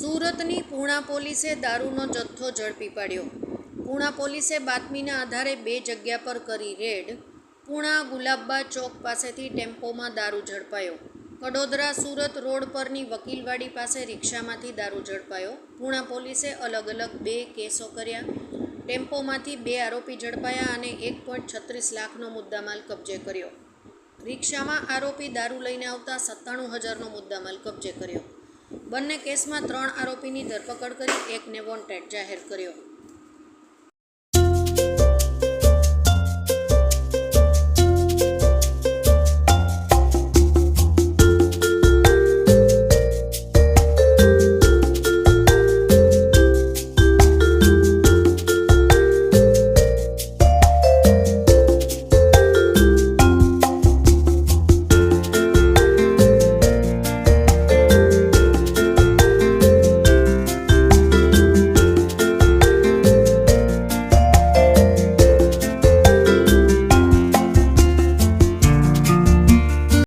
સુરતની પૂણા પોલીસે દારૂનો જથ્થો ઝડપી પાડ્યો. પૂણા પોલીસે બાતમીના આધારે બે જગ્યા પર કરી રેડ. પૂણા ગુલાબબા ચોક પાસેથી ટેમ્પોમાં દારૂ ઝડપાયો. કડોદરા સુરત રોડ પરની વકીલવાડી પાસે રિક્ષામાંથી દારૂ ઝડપાયો. પૂણા પોલીસે અલગ અલગ બે કેસો કર્યા. ટેમ્પોમાંથી બે આરોપી ઝડપાયા અને એક પોઈન્ટ છત્રીસ લાખનો મુદ્દામાલ કબજે કર્યો. રિક્ષામાં આરોપી દારૂ લઈને આવતા સત્તાણું હજારનો મુદ્દામાલ કબજે કર્યો. બંને કેસમાં ત્રણ આરોપીની ધરપકડ કરી એકને વોન્ટેડ જાહેર કર્યો.